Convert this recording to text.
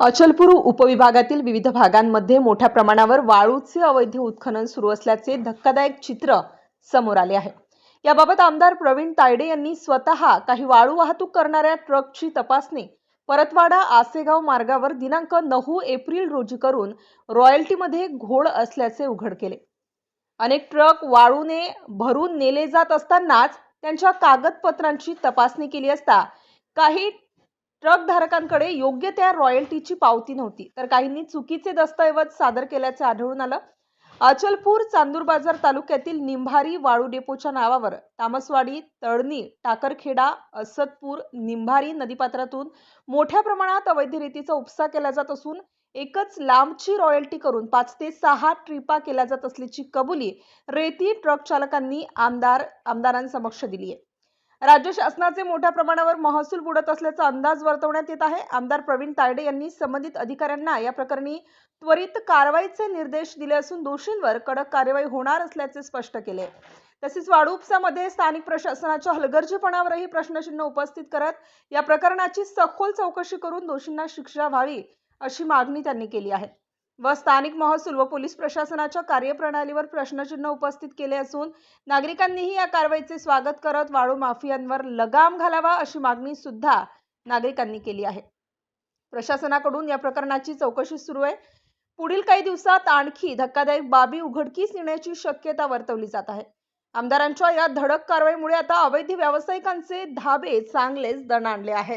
अचलपूर उपविभागातील विविध भागांमध्ये मोठ्या प्रमाणावर वाळूचे अवैध उत्खनन सुरू असल्याचे धक्कादायक चित्र समोर आले आहे. याबाबत आमदार प्रवीण तायडे यांनी स्वतः काही वाळू वाहतूक करणाऱ्या ट्रकची तपासणी परतवाडा आसेगाव मार्गावर दिनांक नऊ एप्रिल रोजी करून रॉयल्टीमध्ये घोळ असल्याचे उघड केले. अनेक ट्रक वाळूने भरून नेले जात असतानाच त्यांच्या कागदपत्रांची तपासणी केली असता काही ट्रक धारकांकडे योग्य त्या रॉयल्टीची पावती नव्हती. तर काहींनी चुकीचे दस्तऐवज सादर केल्याचं आढळून आलं. अचलपूर चांदूर बाजार तालुक्यातील निंभारी वाळू डेपोच्या नावावर तामसवाडी तळणी टाकरखेडा असदपूर निंभारी नदीपात्रातून मोठ्या प्रमाणात अवैध रेतीचा उपसा केला जात असून एकच लांबची रॉयल्टी करून पाच ते सहा ट्रिपा केल्या जात असल्याची कबुली रेती ट्रक चालकांनी आमदार आमदारांसमक्ष दिली आहे राज्य शासनाचे मोठ्या प्रमाणावर महसूल बुडत असल्याचा अंदाज वर्तवण्यात येत आहे. आमदार प्रवीण तायडे यांनी संबंधित अधिकाऱ्यांना या प्रकरणी त्वरित कारवाईचे निर्देश दिले असून दोषींवर कडक कारवाई होणार असल्याचे स्पष्ट केले. तसेच वाळू उपसामध्ये स्थानिक प्रशासनाच्या हलगर्जीपणावरही प्रश्नचिन्ह उपस्थित करत या प्रकरणाची सखोल चौकशी करून दोषींना शिक्षा व्हावी अशी मागणी त्यांनी केली आहे. व स्थानिक महसूल व पोलीस प्रशासनाच्या कार्यप्रणालीवर प्रश्नचिन्ह उपस्थित केले असून नागरिकांनीही या कारवाईचे स्वागत करत वाळू माफियांवर लगाम घालावा अशी मागणी सुद्धा नागरिकांनी केली आहे. प्रशासनाकडून या प्रकरणाची चौकशी सुरू आहे. पुढील काही दिवसात आणखी धक्कादायक बाबी उघडकीस येण्याची शक्यता वर्तवली जात आहे. आमदारांच्या या धडक कारवाईमुळे आता अवैध व्यावसायिकांचे धाबे चांगलेच दणाणले आहेत.